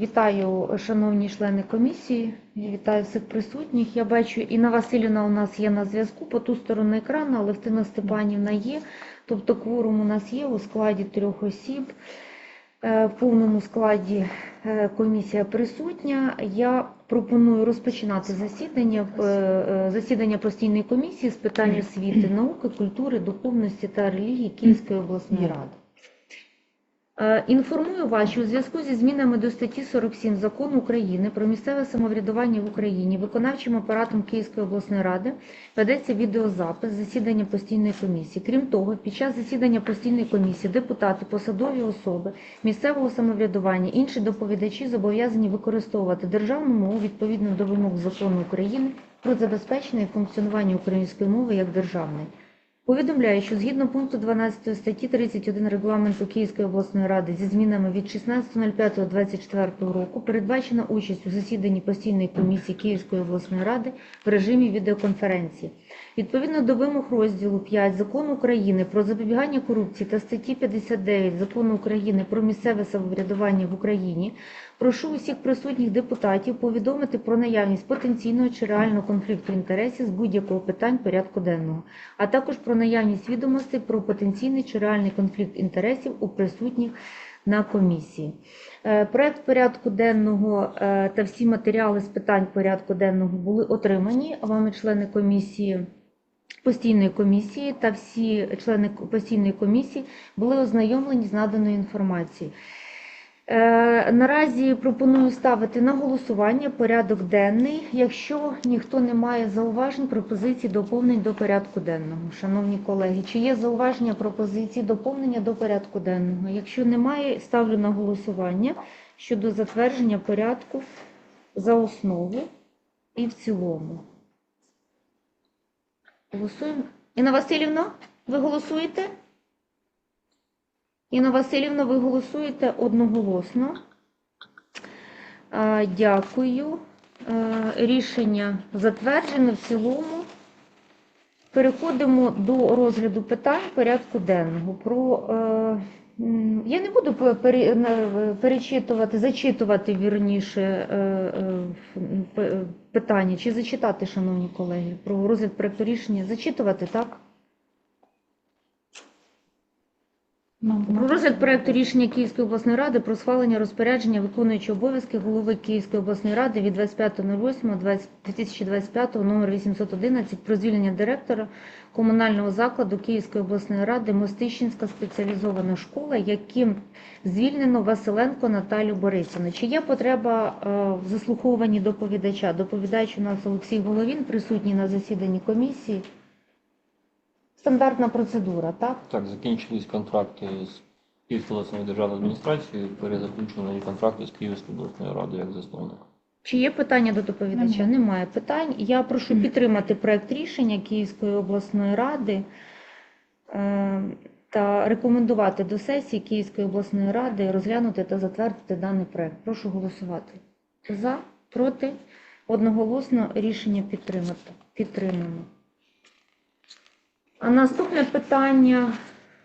Вітаю, шановні члени комісії, вітаю всіх присутніх. Я бачу, Інна Васильівна у нас є на зв'язку по ту сторону екрану, Алевтина Степанівна є. Тобто кворум у нас є у складі трьох осіб. Е, В повному складі е, комісія присутня. Я пропоную розпочинати засідання, е, засідання постійної комісії з питань освіти, науки, культури, духовності та релігії Київської обласної ради. Е, Інформую вас, що у зв'язку зі змінами до статті 47 Закону України про місцеве самоврядування в Україні виконавчим апаратом Київської обласної ради ведеться відеозапис засідання постійної комісії. Крім того, під час засідання постійної комісії депутати, посадові особи місцевого самоврядування, інші доповідачі зобов'язані використовувати державну мову відповідно до вимог закону України про забезпечення і функціонування української мови як державної. Повідомляю, що згідно пункту 12 статті 31 регламенту Київської обласної ради зі змінами від 16.05.24 року передбачена участь у засіданні постійної комісії Київської обласної ради в режимі відеоконференції. Відповідно до вимог розділу 5 Закону України про запобігання корупції та статті 59 Закону України про місцеве самоврядування в Україні, прошу усіх присутніх депутатів повідомити про наявність потенційного чи реального конфлікту інтересів з будь-якого питань порядку денного, а також про наявність відомостей про потенційний чи реальний конфлікт інтересів у присутніх на комісії. Е, Проект порядку денного е, та всі матеріали з питань порядку денного були отримані вами, члени комісії. Постійної комісії та всі члени постійної комісії були ознайомлені з наданою інформацією. Е, Наразі пропоную ставити на голосування порядок денний, якщо ніхто не має зауважень, пропозицій, доповнень до порядку денного. Шановні колеги, чи є зауваження, пропозиції, доповнення до порядку денного? Якщо немає, ставлю на голосування щодо затвердження порядку за основу і в цілому. Голосуємо. Інна Васильівна, ви голосуєте? Інна Васильівна, ви голосуєте одноголосно. Е, Дякую. Е, Рішення затверджено в цілому. Переходимо до розгляду питань порядку денного. Про, е, я не буду перечитувати, зачитувати вірніше питання, чи зачитати, шановні колеги, про розгляд проекту рішення. Зачитувати, так? Про розгляд проекту рішення Київської обласної ради про схвалення розпорядження виконуючого обов'язки голови Київської обласної ради від 25.08.2025 номер 811 про звільнення директора комунального закладу Київської обласної ради Мостищенська спеціалізована школа, яким звільнено Василенко Наталю Борисівну. Чи є потреба е, в заслуховуванні доповідача? Доповідач у нас Олексій Головін, присутній на засіданні комісії. Стандартна процедура, так? Так, закінчились контракти з Київською обласною державною адміністрацією, перезаключено контракти з Київською обласною радою як засновник. Чи є питання до доповідача? Немає. Немає питань. Я прошу підтримати проект рішення Київської обласної ради е, та рекомендувати до сесії Київської обласної ради розглянути та затвердити даний проект. Прошу голосувати. За, проти, одноголосно рішення підтримати. підтримано. А наступне питання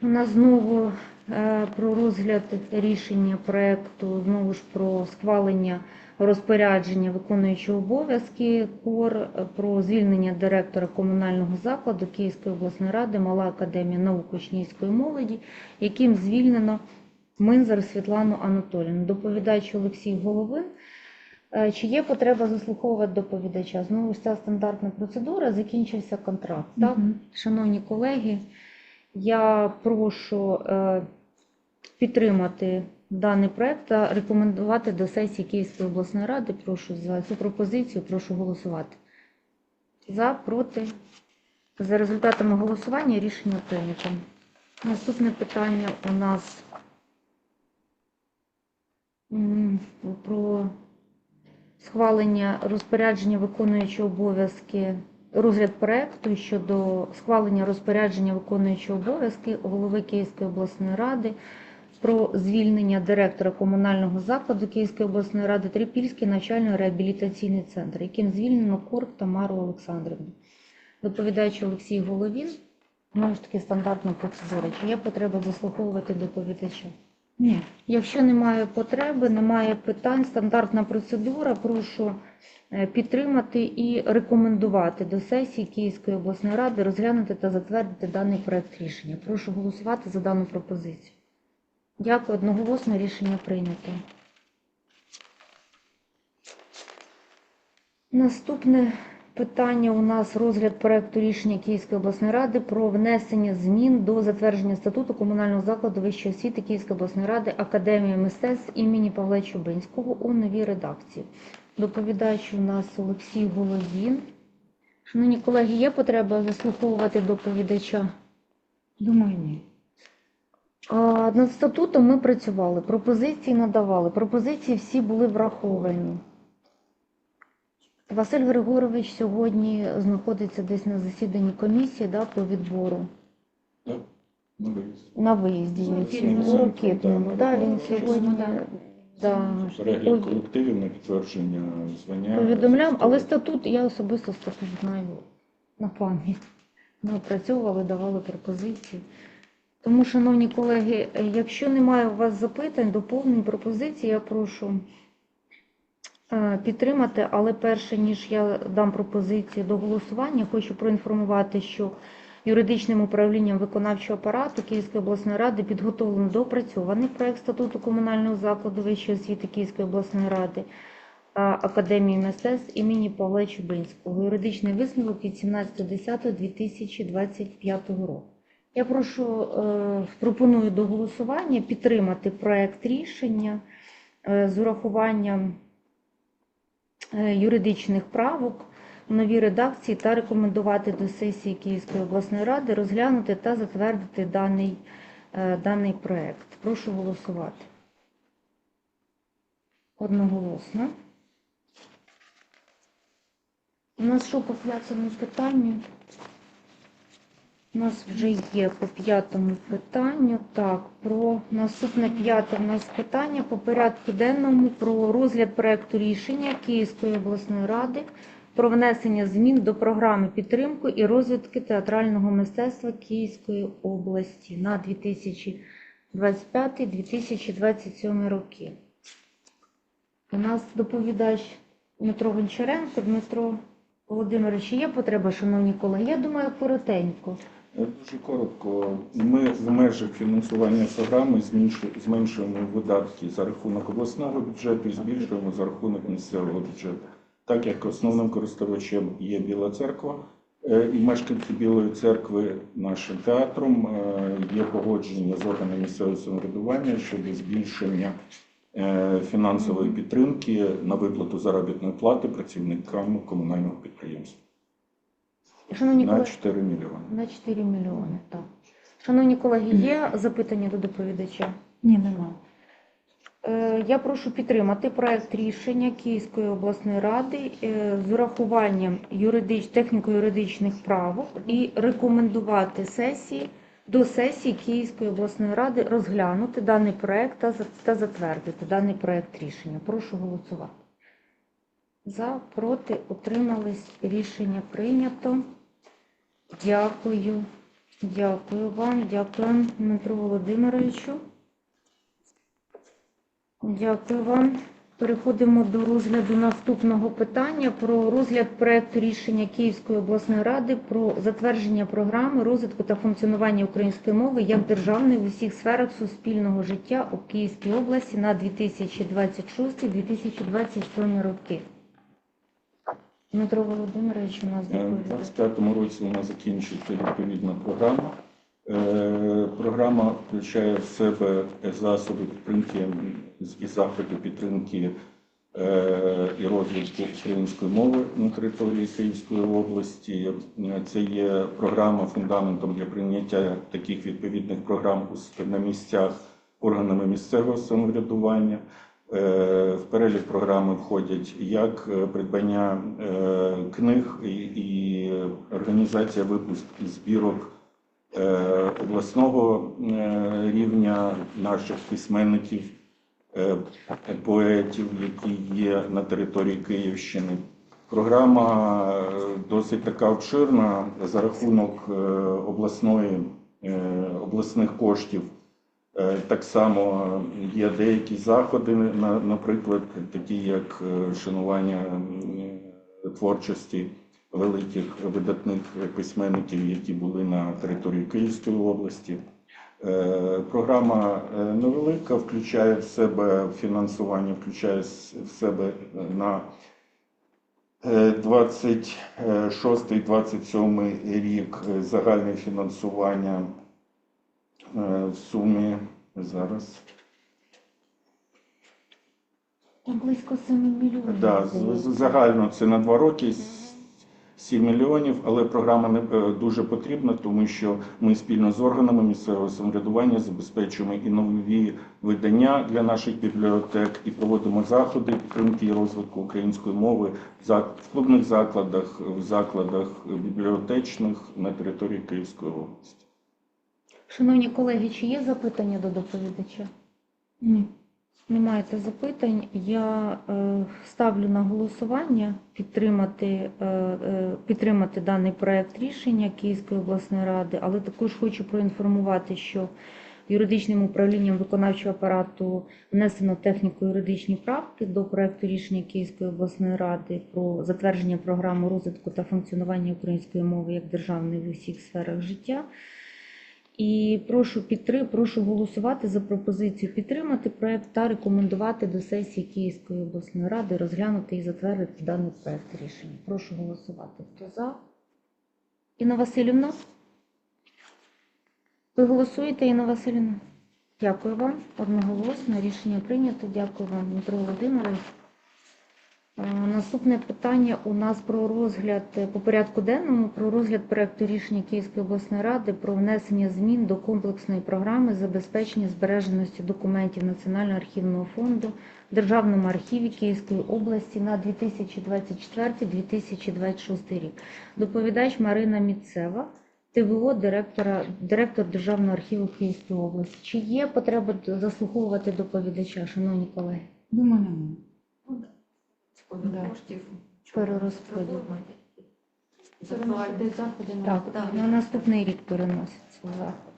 у нас знову е, про розгляд рішення проекту, знову ж про схвалення розпорядження виконуючого обов'язки КОР про звільнення директора комунального закладу Київської обласної ради Мала академія наук учнівської молоді, яким звільнено Минзар Світлану Анатоліївну. Доповідач Олексій Головин. Е, Чи є потреба заслуховувати доповідача? Знову ж ця стандартна процедура, закінчився контракт. Так? Шановні колеги, я прошу е, підтримати даний проект та рекомендувати до сесії Київської обласної ради. Прошу за цю пропозицію, прошу голосувати. За, проти. За результатами голосування рішення прийнято. Наступне питання у нас про схвалення розпорядження виконуючого обов'язки розгляд проекту щодо схвалення розпорядження виконуючого обов'язки голови Київської обласної ради про звільнення директора комунального закладу Київської обласної ради Трипільський навчально-реабілітаційний центр, яким звільнено Корк Тамару Олександрівну. Доповідаючи Олексій Головін, знову ж таки стандартна процедура. Чи є потреба заслуховувати доповідача? Ні. Якщо немає потреби, немає питань, стандартна процедура, прошу е, підтримати і рекомендувати до сесії Київської обласної ради розглянути та затвердити даний проект рішення. Прошу голосувати за дану пропозицію. Дякую, одноголосно рішення прийнято. Наступне питання у нас розгляд проекту рішення Київської обласної ради про внесення змін до затвердження статуту комунального закладу вищої освіти Київської обласної ради Академія мистецтв імені Павла Чубинського у новій редакції. Доповідач у нас Олексій Головін. Шановні колеги, є потреба заслуховувати доповідача? Думаю, ні. А, Над статутом ми працювали, пропозиції надавали. Пропозиції всі були враховані. Василь Григорович сьогодні знаходиться десь на засіданні комісії да, по відбору Так, ну, виїзд. на виїзді. Ну, Ракетному. сьогодні. У Ракетному. Да, він сьогодні да, Перегляд колективів на підтвердження звання. повідомляв, але статут, я особисто статут знаю на пам'ять. Ми опрацьовували, давали пропозиції. Тому, шановні колеги, якщо немає у вас запитань, доповнень, пропозицій, я прошу підтримати, але перше, ніж я дам пропозицію до голосування, хочу проінформувати, що юридичним управлінням виконавчого апарату Київської обласної ради підготовлено доопрацьований проект статуту комунального закладу вищої освіти Київської обласної ради Академії мистецтв імені Павла Чубинського. Юридичний висновок від 17.10.2025 року. Я прошу, е, пропоную до голосування підтримати проект рішення е, з урахуванням е, юридичних правок в новій редакції та рекомендувати до сесії Київської обласної ради розглянути та затвердити даний, е, даний проект. Прошу голосувати. Одноголосно. У нас що по п'ятому питанню? У нас вже є по п'ятому питанню. Так, про наступне п'яте у нас питання по порядку денному про розгляд проекту рішення Київської обласної ради про внесення змін до програми підтримки і розвитку театрального мистецтва Київської області на 2025-2027 роки. У нас доповідач Дмитро Гончаренко. Дмитро Володимирович, є потреба, шановні колеги? Я думаю, коротенько. Дуже коротко. Ми в межах фінансування програми зменшуємо видатки за рахунок обласного бюджету і збільшуємо за рахунок місцевого бюджету. Так як основним користувачем є Біла церква, е, і мешканці Білої церкви нашим театром е, є погодження з органами місцевого самоврядування щодо збільшення е, фінансової підтримки на виплату заробітної плати працівникам комунального підприємства Шановні на колеги, 4 мільйони. на 4 мільйони. Так. Шановні колеги, є запитання до доповідача? Ні, нема. Е, Я прошу підтримати проект рішення Київської обласної ради е, з урахуванням юридич... техніко-юридичних правок і рекомендувати сесії до сесії Київської обласної ради розглянути даний проект та за- та затвердити даний проект рішення. Прошу голосувати. За, проти, утримались. Рішення прийнято. Дякую. Дякую вам. Дякую, Дмитру Володимировичу. Дякую вам. Переходимо до розгляду наступного питання про розгляд проекту рішення Київської обласної ради про затвердження програми розвитку та функціонування української мови як державної в усіх сферах суспільного життя у Київській області на 2026-2027 роки. Дмитро Володимирович у нас Е, У доповідає. 2025 році у нас закінчиться відповідна програма. Е, Програма включає в себе засоби підтримки і заходи підтримки е, і розвитку української мови на території Київської області. Це є програма фундаментом для прийняття таких відповідних програм на місцях органами місцевого самоврядування. Е, В перелік програми входять як е, придбання е, книг і, організація випуску збірок обласного рівня наших письменників, поетів, які є на території Київщини. Програма досить така обширна за рахунок обласної, обласних коштів. Е, Так само є деякі заходи, на- наприклад, такі як е, шанування творчості великих видатних письменників, які були на території Київської області. Е, Програма е, невелика, включає в себе фінансування, включає в себе е, на 26-27 рік е, загальне фінансування е, в сумі зараз. Там близько 7 мільйонів. Да, загально це на два роки с- 7 мільйонів, але програма не е, дуже потрібна, тому що ми спільно з органами місцевого самоврядування забезпечуємо і нові видання для наших бібліотек, і проводимо заходи підтримки і розвитку української мови в клубних закладах, в закладах бібліотечних на території Київської області. Шановні колеги, чи є запитання до доповідача? Ні. Немає запитань. Я е, ставлю на голосування підтримати, е, е, підтримати даний проект рішення Київської обласної ради, але також хочу проінформувати, що юридичним управлінням виконавчого апарату внесено техніко-юридичні правки до проекту рішення Київської обласної ради про затвердження програми розвитку та функціонування української мови як державної в усіх сферах життя. І прошу підтри, прошу голосувати за пропозицію підтримати проект та рекомендувати до сесії Київської обласної ради розглянути і затвердити даний проект рішення. Прошу голосувати. Хто за? Інна Васильівна? Ви голосуєте, Інна Васильівна? Дякую вам. Одноголосно рішення прийнято. Дякую вам, Дмитро Володимирович. Е, Наступне питання у нас про розгляд е, по порядку денному про розгляд проекту рішення Київської обласної ради про внесення змін до комплексної програми забезпечення збереженості документів Національного архівного фонду в Державному архіві Київської області на 2024-2026 рік. Доповідач Марина Міцева, ТВО директора, директор Державного архіву Київської області. Чи є потреба заслуховувати доповідача, шановні колеги? Думаю, немає. Да. Перерозподіл. Закривати заходи на Так, Так. на наступний рік переноситься заход.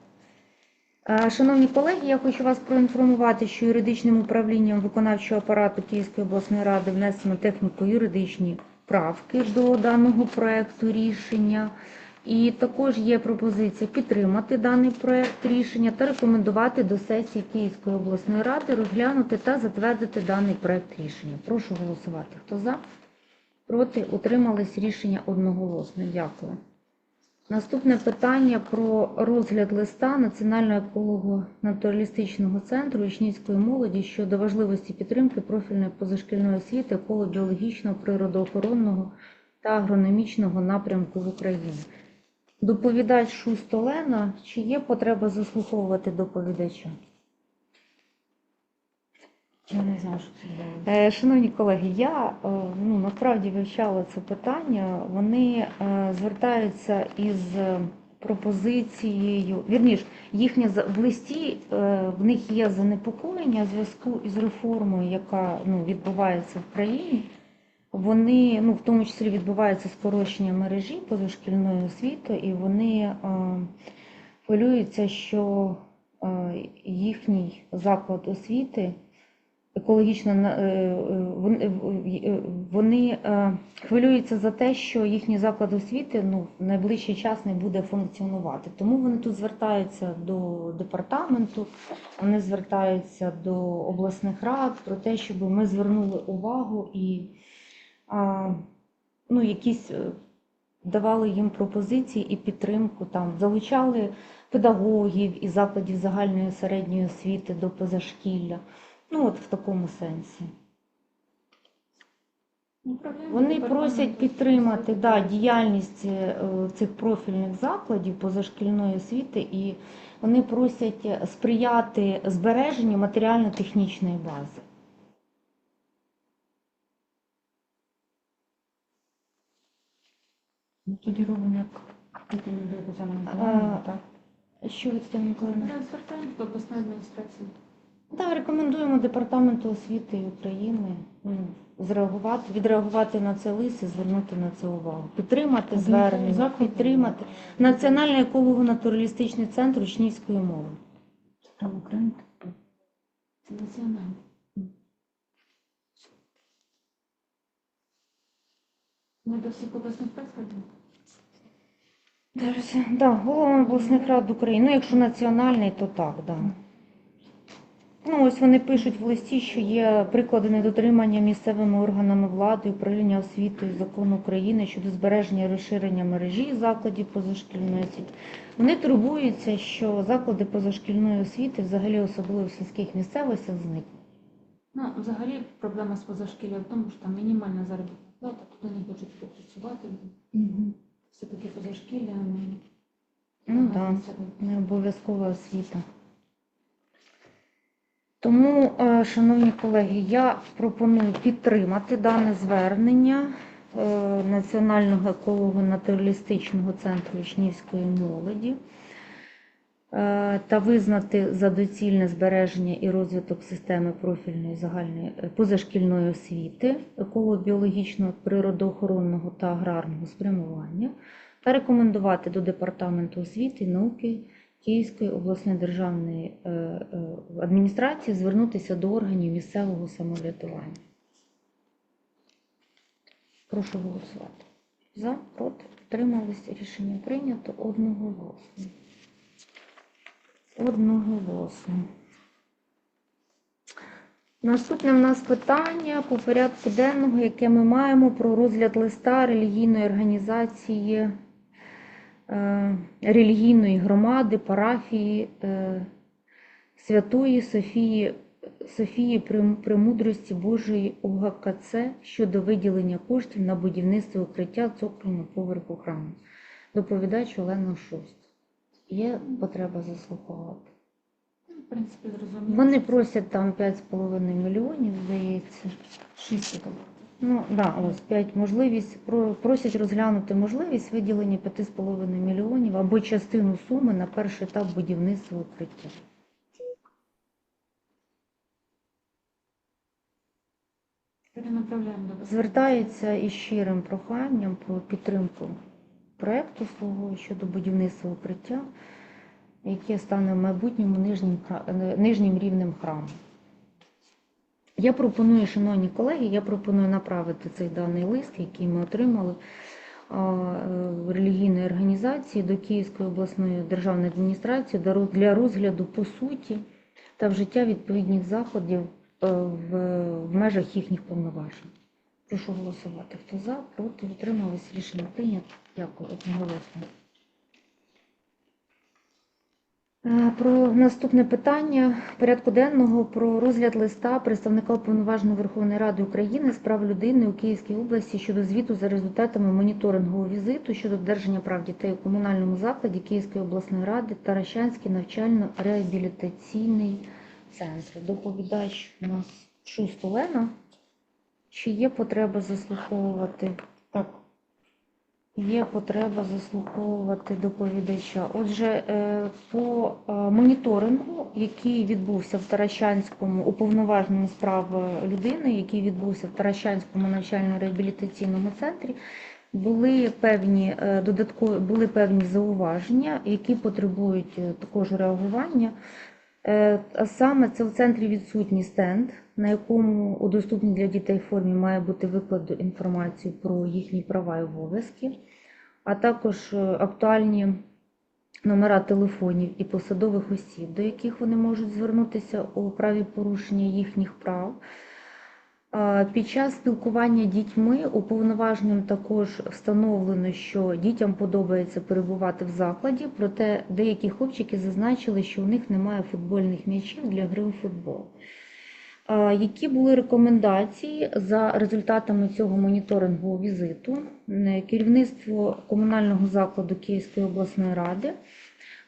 Е, Шановні колеги, я хочу вас проінформувати, що юридичним управлінням виконавчого апарату Київської обласної ради внесено техніко-юридичні правки до даного проекту рішення. І також є пропозиція підтримати даний проект рішення та рекомендувати до сесії Київської обласної ради розглянути та затвердити даний проект рішення. Прошу голосувати. Хто за? Проти утримались рішення одноголосно. Дякую. Наступне питання про розгляд листа Національного еколого-натуралістичного центру учнівської молоді щодо важливості підтримки профільної позашкільної освіти еколого-біологічного, природоохоронного та агрономічного напрямку в Україні. Доповідач Шуст Олена, чи є потреба заслуховувати доповідача? Я не знаю, що це. Е, Шановні колеги, я е, ну, насправді вивчала це питання. Вони е, звертаються із пропозицією, вірніш, їхнє в листі в них є занепокоєння в зв'язку із реформою, яка ну, відбувається в країні. Вони, ну, в тому числі відбувається скорочення мережі позашкільної освіти, і вони е, хвилюються, що е, їхній заклад освіти екологічно е, вони- хвилюються за те, що їхній заклад освіти ну, в найближчий час не буде функціонувати. Тому вони тут звертаються до департаменту, вони звертаються до обласних рад про те, щоб ми звернули увагу і ну, якісь е, давали їм пропозиції і підтримку, там, залучали педагогів і закладів загальної середньої освіти до позашкілля. Ну, от в такому сенсі. Вони просять підтримати да, діяльність е, цих профільних закладів позашкільної освіти, і вони просять сприяти збереженню матеріально-технічної бази. Робимо як А, Миколаївна, так? Що ви Тетяна Миколаївна? До обласної адміністрації. Так, рекомендуємо департаменту освіти України ну, зреагувати, відреагувати на це лист і звернути на це увагу. Підтримати звернення, підтримати Національний еколого-натуралістичний центр учнівської мови. Це Там України. Це національне. Ми до всіх обласних прес да, голова обласних рад України. Ну, якщо національний, то так, да. Ну, ось вони пишуть в листі, що є приклади недотримання місцевими органами влади, управління освітою закону України щодо збереження і розширення мережі закладів позашкільної освіти. Вони турбуються, що заклади позашкільної освіти, взагалі особливо в сільських місцевостях, зникнуть. Ну, взагалі проблема з позашкілля в тому, що там мінімальна заробітна плата, туди не хочуть працювати. Все-таки позашкілля, ну, так, да. Не обов'язкова освіта. Тому, е, шановні колеги, я пропоную підтримати дане звернення е, Національного еколого-натуралістичного центру учнівської молоді та визнати за доцільне збереження і розвиток системи профільної загальної е, позашкільної освіти, еколого-біологічного, природоохоронного та аграрного спрямування та рекомендувати до Департаменту освіти і науки Київської обласної державної е, е, адміністрації звернутися до органів місцевого самоврядування. Прошу голосувати. За, проти, втримались. Рішення прийнято одноголосно. Одноголосно. Наступне в нас питання по порядку денного, яке ми маємо про розгляд листа релігійної організації, е, релігійної громади, парафії е, Святої Софії, Софії Премудрості Божої УГКЦ щодо виділення коштів на будівництво укриття цокольного поверху храму. Доповідач Олена Шуст. Є потреба заслуховувати. ну, в принципі, зрозуміло. Вони просять там 5,5 мільйонів, здається. Шість там. Ну, да, ось 5 можливість, про- просять розглянути можливість виділення 5,5 мільйонів або частину суми на перший етап будівництва укриття. Перенаправляємо до Звертаються із щирим проханням про підтримку проекту свого щодо будівництва укриття, яке стане в майбутньому нижнім, е, нижнім рівнем храму. Я пропоную, шановні колеги, я пропоную направити цей даний лист, який ми отримали а, е, релігійної організації до Київської обласної державної адміністрації для розгляду по суті та вжиття відповідних заходів е, в, в межах їхніх повноважень. Прошу голосувати. Хто за, проти, утримались, рішення прийнято. Дякую, одноголосно. Е, Про наступне питання порядку денного про розгляд листа представника уповноваженої Верховної Ради України з прав людини у Київській області щодо звіту за результатами моніторингового візиту щодо додержання прав дітей у комунальному закладі Київської обласної ради та Рощанський навчально-реабілітаційний центр. Доповідач у нас Шуст Олена. Чи є потреба заслуховувати? Так. Є потреба заслуховувати доповідача. Отже, е, по е, моніторингу, який відбувся в Таращанському уповноваженому з прав людини, який відбувся в Таращанському навчально-реабілітаційному центрі, були певні е, додаткові були певні зауваження, які потребують також реагування. Е, саме це в центрі відсутній стенд, на якому у доступній для дітей формі має бути викладу інформацію про їхні права і обов'язки, а також е, актуальні номера телефонів і посадових осіб, до яких вони можуть звернутися у праві порушення їхніх прав. Під час спілкування дітьми уповноваженим також встановлено, що дітям подобається перебувати в закладі, проте деякі хлопчики зазначили, що у них немає футбольних м'ячів для гри у футбол. Які були рекомендації за результатами цього моніторингового візиту? Керівництво комунального закладу Київської обласної ради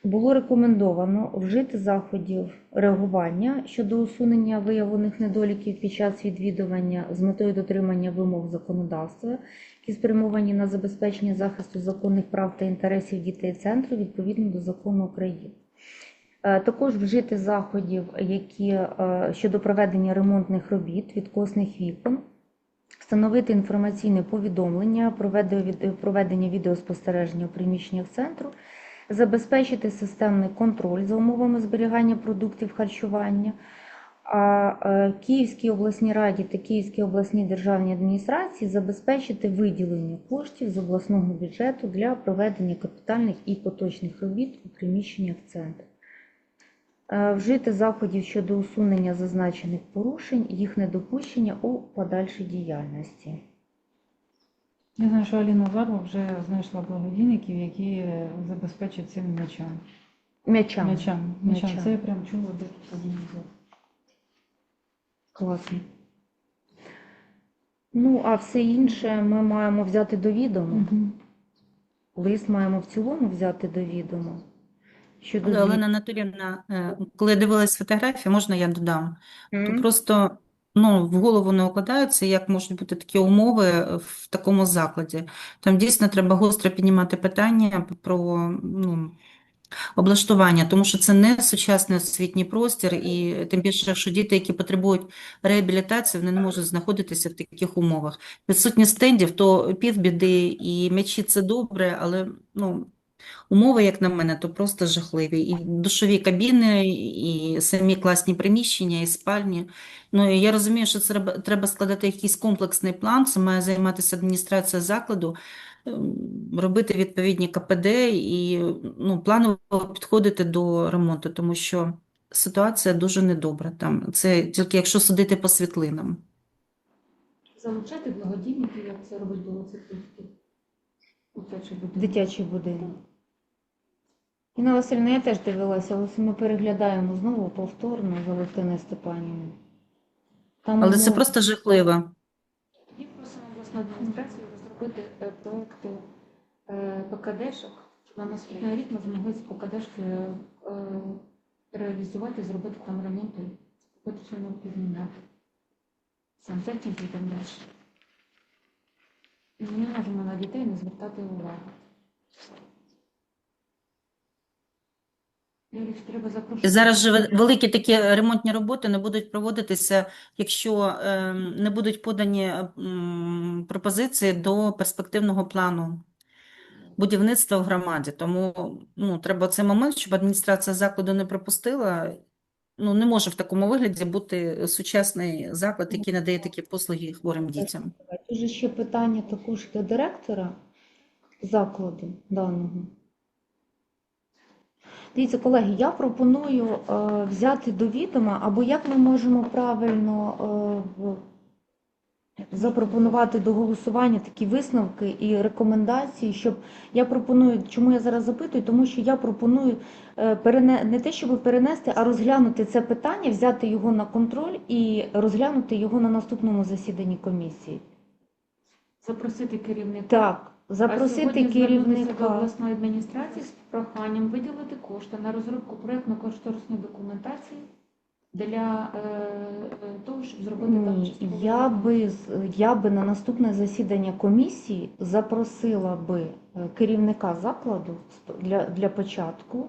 було рекомендовано вжити заходів реагування щодо усунення виявлених недоліків під час відвідування з метою дотримання вимог законодавства, які спрямовані на забезпечення захисту законних прав та інтересів дітей центру відповідно до закону України. Е, Також вжити заходів, які е, щодо проведення ремонтних робіт відкосних вікон, встановити інформаційне повідомлення, від- проведення відеоспостереження у приміщеннях центру, забезпечити системний контроль за умовами зберігання продуктів харчування. А е, Київській обласній раді та Київській обласній державній адміністрації забезпечити виділення коштів з обласного бюджету для проведення капітальних і поточних робіт у приміщеннях центру. Е, Вжити заходів щодо усунення зазначених порушень, їх недопущення у подальшій діяльності. Я знаю, що Аліна Зарва вже знайшла благодійників, які е, забезпечать цим м'ячам. М'ячам. М'ячам. М'ячам. Це я прям чула де подібне. Класно. Ну, а все інше ми маємо взяти до відома. Лист маємо в цілому взяти до відома. Щодо Олена Анатоліївна, е, коли я дивилась фотографії, можна я додам? То просто ну, в голову не укладається, як можуть бути такі умови в такому закладі. Там дійсно треба гостро піднімати питання про ну, облаштування, тому що це не сучасний освітній простір, і тим більше, що діти, які потребують реабілітації, вони не можуть знаходитися в таких умовах. Відсутність стендів, то півбіди, і м'ячі це добре, але ну, Умови, як на мене, то просто жахливі. І душові кабіни, і самі класні приміщення, і спальні. Ну, і я розумію, що це треба, складати якийсь комплексний план, це має займатися адміністрація закладу, ем, робити відповідні КПД і ну, планово підходити до ремонту, тому що ситуація дуже недобра там. Це тільки якщо судити по світлинам. Залучати благодійників, як це робить дитячий будинок. Дитячий будинок. Інна Васильівна, я теж дивилася, ось ми переглядаємо знову повторно за Валентиною Степанівною. Там Але це умови- просто жахливо. Тоді просимо обласну адміністрацію розробити е, проекти е, ПКДшок, щоб на наступний рік ми змогли ці ПКДшки е, реалізувати, зробити там ремонти, купити все необхідне. Сантехніки і так далі. І Ми не можемо на дітей не звертати увагу. Зараз же великі такі ремонтні роботи не будуть проводитися, якщо ем, не будуть подані пропозиції до перспективного плану будівництва в громаді. Тому ну, треба цей момент, щоб адміністрація закладу не пропустила. Ну, не може в такому вигляді бути сучасний заклад, який надає такі послуги хворим дітям. Тут ще питання також до директора закладу даного. Дивіться, колеги, я пропоную е, взяти до відома, або як ми можемо правильно е, запропонувати до голосування такі висновки і рекомендації, щоб я пропоную, чому я зараз запитую, тому що я пропоную е, перене, не те, щоб перенести, а розглянути це питання, взяти його на контроль і розглянути його на наступному засіданні комісії. Запросити керівника. Так, запросити а керівника. обласної адміністрації з проханням виділити кошти на розробку проєктно-кошторисної документації для е, е, того, щоб зробити Ні, там я би я би на наступне засідання комісії запросила би е, керівника закладу для, для початку.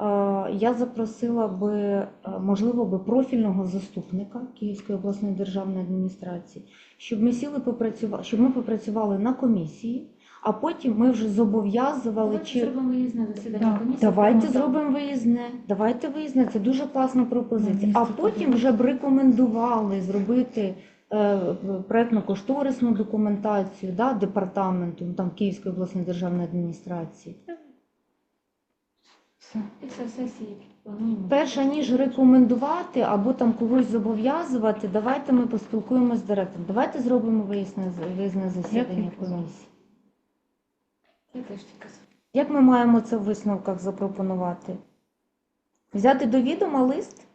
Е, Я запросила би, е, можливо, би профільного заступника Київської обласної державної адміністрації, щоб ми сіли попрацювали, щоб ми попрацювали на комісії, а потім ми вже зобов'язували Давайте чи зробимо виїзне засідання комісії. Давайте зробимо виїзне. Давайте виїзне. Це дуже класна пропозиція. А потім вже б рекомендували зробити е, проектно-кошторисну документацію да, департаменту там Київської обласної державної адміністрації. Все. Після сесії плануємо. Перше ніж рекомендувати або там когось зобов'язувати, давайте ми поспілкуємося з директором. Давайте зробимо виїзне виїзне засідання тільки комісії. Я теж тільки. Як ми маємо це в висновках запропонувати? Взяти до відома лист?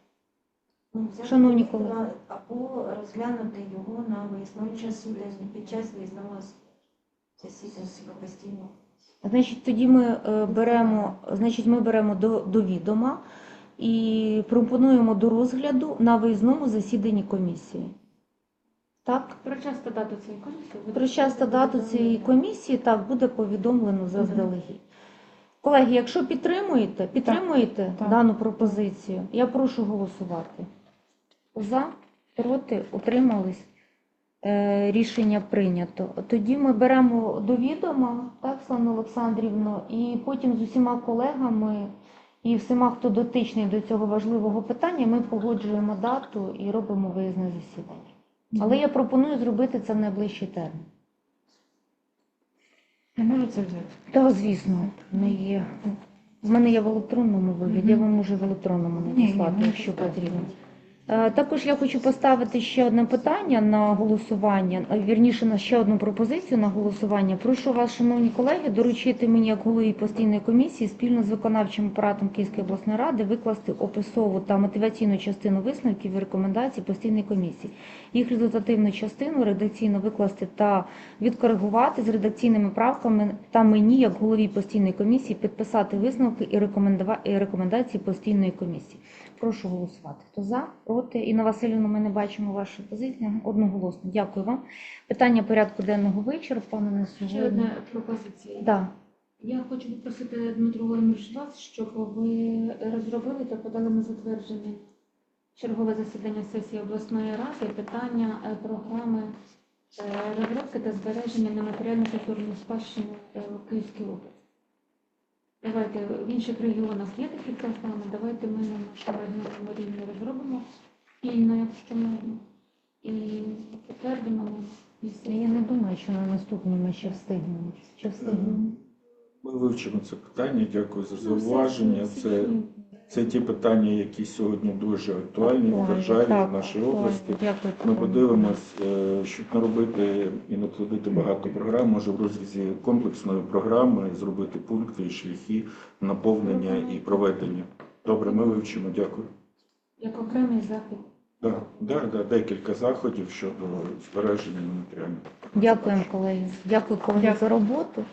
Ну, взяти Шановні колеги. Або розглянути його на виїзному засіданні під час виїзного засідання постійно. Значить, тоді ми е, беремо, значить, ми беремо до, до відома і пропонуємо до розгляду на виїзному засіданні комісії. Так? Про час та дату цієї комісії. буде Про час та дату цієї комісії так буде повідомлено заздалегідь. Колеги, якщо підтримуєте, підтримуєте так. дану пропозицію, я прошу голосувати. За, проти, утримались. Е, Рішення прийнято. Тоді ми беремо до відома, так, Слана Олександрівно, і потім з усіма колегами і всіма, хто дотичний до цього важливого питання, ми погоджуємо дату і робимо виїзне засідання. Але я пропоную зробити це в найближчий термін. Я можу це взяти? Так, звісно, не є. В мене є в електронному вигляді, я вам можу в електронному надіслати, якщо потрібно. Е, Також я хочу поставити ще одне питання на голосування, вірніше на ще одну пропозицію на голосування. Прошу вас, шановні колеги, доручити мені як голові постійної комісії спільно з виконавчим апаратом Київської обласної ради викласти описову та мотиваційну частину висновків і рекомендацій постійної комісії. Їх результативну частину редакційно викласти та відкоригувати з редакційними правками та мені, як голові постійної комісії, підписати висновки і рекомендації постійної комісії. Прошу голосувати. Хто за, проти? Інна Васильівна, ми не бачимо вашу позицію. Одноголосно. Дякую вам. Питання порядку денного вичерпано Ще одна пропозиція. Да. Я хочу попросити Дмитро Володимирович вас, щоб ви розробили та подали на затвердження чергове засідання сесії обласної ради питання е, програми е, розробки та збереження нематеріально-культурної спадщини е, в області. Давайте в інших регіонах є такі програми, давайте ми на нашому регіональному рівні розробимо спільно, якщо можна, і підтвердимо. Я не думаю, що на наступному ми ще встигнемо. Ще встигнемо. Ми вивчимо це питання. Дякую за Ну, зауваження. все, Це. Це ті питання, які сьогодні дуже актуальні в державі, в нашій області. Дякую. Ми подивимось, е, щоб не робити і не багато програм, може в розрізі комплексної програми зробити пункти і шляхи наповнення і проведення. Добре, ми вивчимо. Дякую. Як окремий захід. Да, да, да, декілька заходів щодо збереження матеріалів. Дякуємо, колеги. Дякую, колеги, за роботу.